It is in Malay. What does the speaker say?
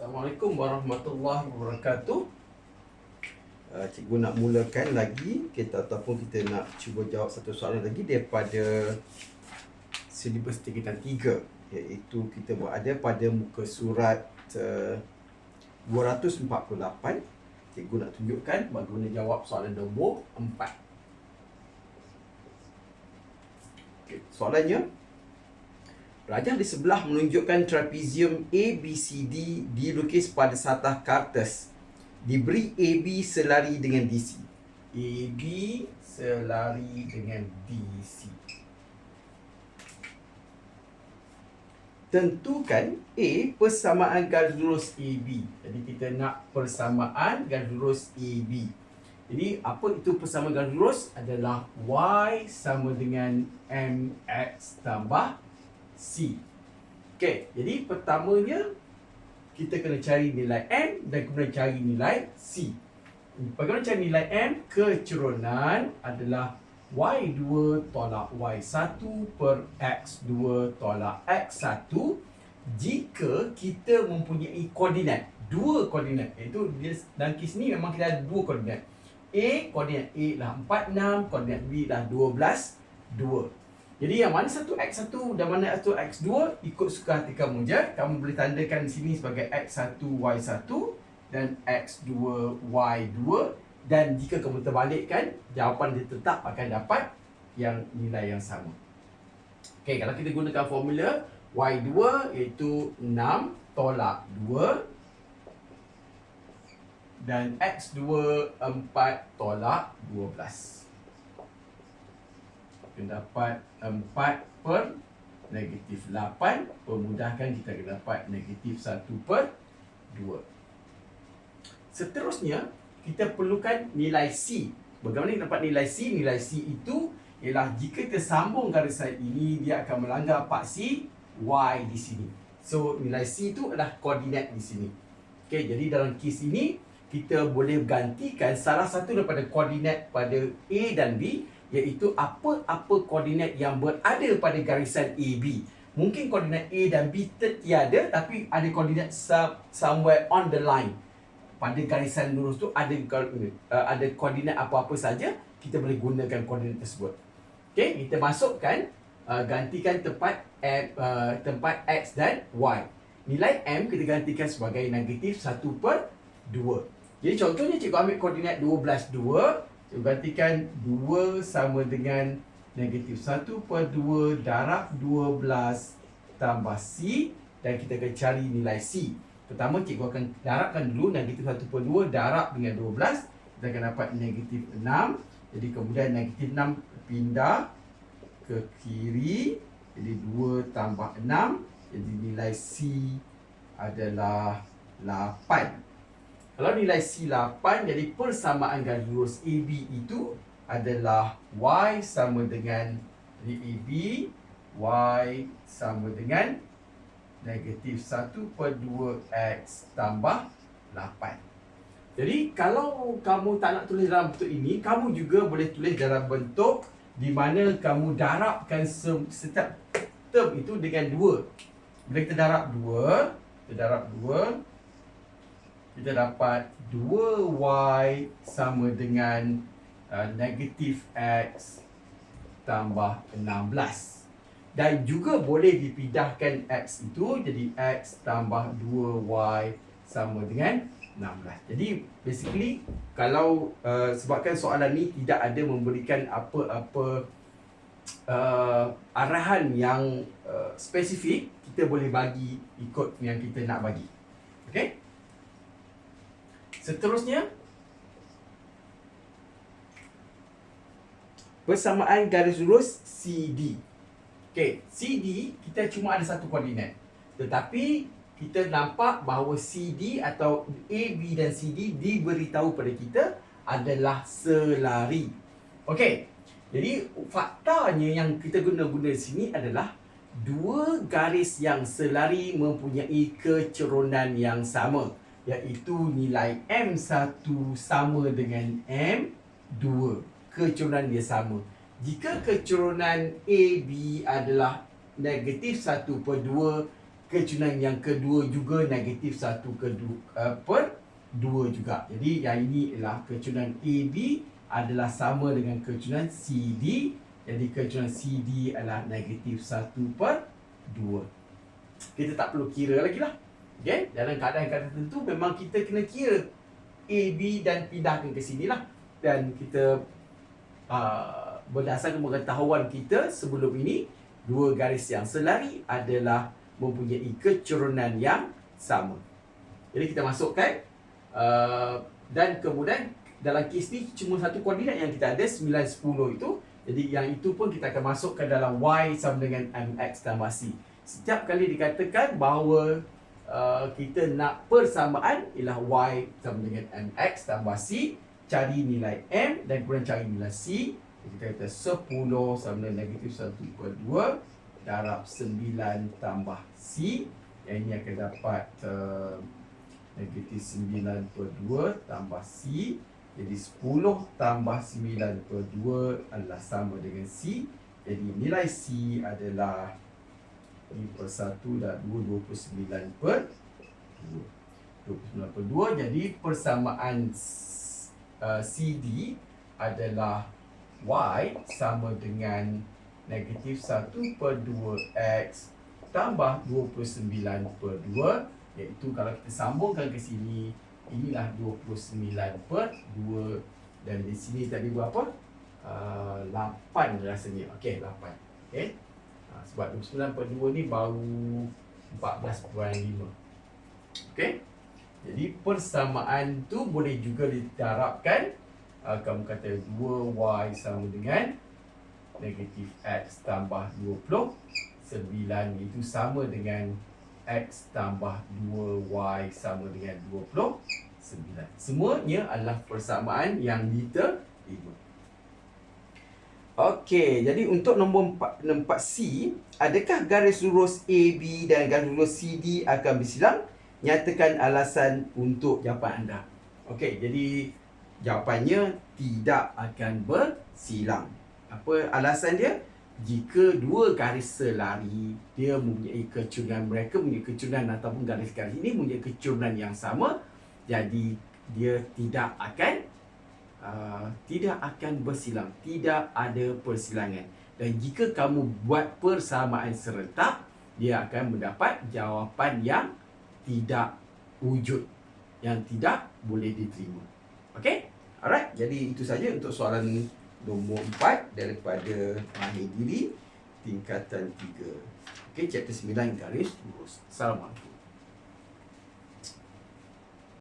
Assalamualaikum warahmatullahi wabarakatuh. Uh, cikgu nak mulakan lagi. Kita ataupun kita nak cuba jawab satu soalan lagi daripada silibus tingkatan 3 iaitu kita berada pada muka surat uh, 248 cikgu nak tunjukkan bagaimana jawab soalan nombor 4 okay, soalannya Rajah di sebelah menunjukkan trapezium ABCD dilukis pada satah kartes. Diberi AB selari dengan DC. AB selari dengan DC. Tentukan A persamaan garis lurus AB. Jadi kita nak persamaan garis lurus AB. Jadi apa itu persamaan garis lurus? Adalah Y sama dengan MX tambah C. Okey, jadi pertamanya kita kena cari nilai M dan kemudian cari nilai C. Bagaimana cari nilai M? Kecerunan adalah Y2 tolak Y1 per X2 tolak X1 jika kita mempunyai koordinat dua koordinat iaitu dalam kes ni memang kita ada dua koordinat A koordinat A lah 46 koordinat B lah 12 2 jadi yang mana satu X1 dan mana satu X2 ikut suka hati kamu je. Kamu boleh tandakan sini sebagai X1 Y1 dan X2 Y2 dan jika kamu terbalikkan jawapan dia tetap akan dapat yang nilai yang sama. Okey, kalau kita gunakan formula Y2 iaitu 6 tolak 2 dan X2 4 tolak 12 kita dapat 4 per negatif 8 Pemudahkan kita akan dapat negatif 1 per 2 Seterusnya kita perlukan nilai C. Bagaimana kita dapat nilai C? Nilai C itu ialah jika kita sambung garisan ini Dia akan melanggar paksi Y di sini. So nilai C itu adalah koordinat di sini. Okay, jadi dalam kes ini kita boleh gantikan salah satu daripada koordinat pada A dan B iaitu apa-apa koordinat yang berada pada garisan AB. Mungkin koordinat A dan B tertiada tapi ada koordinat somewhere on the line. Pada garisan lurus tu ada uh, ada koordinat apa-apa saja, kita boleh gunakan koordinat tersebut. Okey, kita masukkan uh, gantikan tempat M, uh, tempat X dan Y. Nilai M kita gantikan sebagai negatif 1 per 2. Jadi contohnya cikgu ambil koordinat 12, 2 Cikgu gantikan 2 sama dengan negatif 1 per 2 darab 12 tambah C dan kita akan cari nilai C. Pertama cikgu akan darabkan dulu negatif 1 per 2 darab dengan 12 kita akan dapat negatif 6. Jadi kemudian negatif 6 pindah ke kiri jadi 2 tambah 6 jadi nilai C adalah 8. Kalau nilai C8 jadi persamaan garis lurus AB itu adalah Y sama dengan AB Y sama dengan negatif 1 per 2X tambah 8 Jadi kalau kamu tak nak tulis dalam bentuk ini Kamu juga boleh tulis dalam bentuk Di mana kamu darabkan setiap term itu dengan 2 Bila kita darab 2 Kita darab 2 kita dapat 2y sama dengan uh, negatif x tambah 16 dan juga boleh dipindahkan x itu jadi x tambah 2y sama dengan 16 jadi basically kalau uh, sebabkan soalan ni tidak ada memberikan apa-apa uh, arahan yang uh, spesifik kita boleh bagi ikut yang kita nak bagi. Okay Seterusnya? Persamaan garis lurus CD Okey, CD kita cuma ada satu koordinat. Tetapi kita nampak bahawa CD atau AB dan CD diberitahu pada kita adalah selari. Okey, jadi faktanya yang kita guna-guna di sini adalah Dua garis yang selari mempunyai kecerunan yang sama iaitu nilai M1 sama dengan M2 kecerunan dia sama jika kecerunan AB adalah negatif 1 per 2 kecunan yang kedua juga negatif 1 kedua uh, per 2 juga. Jadi yang ini ialah kecunan AB adalah sama dengan kecunan CD. Jadi kecunan CD adalah negatif 1 per 2. Kita tak perlu kira lagi lah. Okay? Dalam keadaan-keadaan tertentu memang kita kena kira AB dan pindahkan ke sini lah. Dan kita uh, berdasarkan pengetahuan kita sebelum ini, dua garis yang selari adalah mempunyai kecurunan yang sama. Jadi kita masukkan uh, dan kemudian dalam kes ni cuma satu koordinat yang kita ada 9 10 itu. Jadi yang itu pun kita akan masukkan dalam y sama dengan mx tambah c. Setiap kali dikatakan bahawa uh, kita nak persamaan ialah y sama dengan mx tambah c, cari nilai m dan kemudian cari nilai c. Kita kata 10 sama dengan negatif 1 per 2 darab 9 tambah c. Yang ini akan dapat uh, negatif 9 per 2 tambah C Jadi 10 tambah 9 per 2 adalah sama dengan C Jadi nilai C adalah 5 per 1 dan 2 29 per 2 29 per 2 Jadi persamaan uh, CD adalah Y sama dengan negatif 1 per 2X tambah 29 per 2 Iaitu kalau kita sambungkan ke sini Inilah 29 per 2 Dan di sini tadi berapa? Uh, 8 rasanya. Okey, 8 Okey uh, Sebab 29 per 2 ni baru 14.5 Okey Jadi persamaan tu boleh juga diterapkan uh, Kamu kata 2y sama dengan Negatif x tambah 20 9 itu sama dengan X tambah 2Y sama dengan 29 Semuanya adalah persamaan yang diterima Okey, jadi untuk nombor 4, 4C Adakah garis lurus AB dan garis lurus CD akan bersilang? Nyatakan alasan untuk jawapan anda Okey, jadi jawapannya tidak akan bersilang Apa alasan dia? jika dua garis selari dia mempunyai kecurangan mereka mempunyai kecurangan ataupun garis-garis ini mempunyai kecurangan yang sama jadi dia tidak akan uh, tidak akan bersilang tidak ada persilangan dan jika kamu buat persamaan serentak dia akan mendapat jawapan yang tidak wujud yang tidak boleh diterima okey alright jadi itu saja untuk soalan nombor 4 daripada mahir diri tingkatan 3. Okey, chapter 9 garis lurus. Assalamualaikum.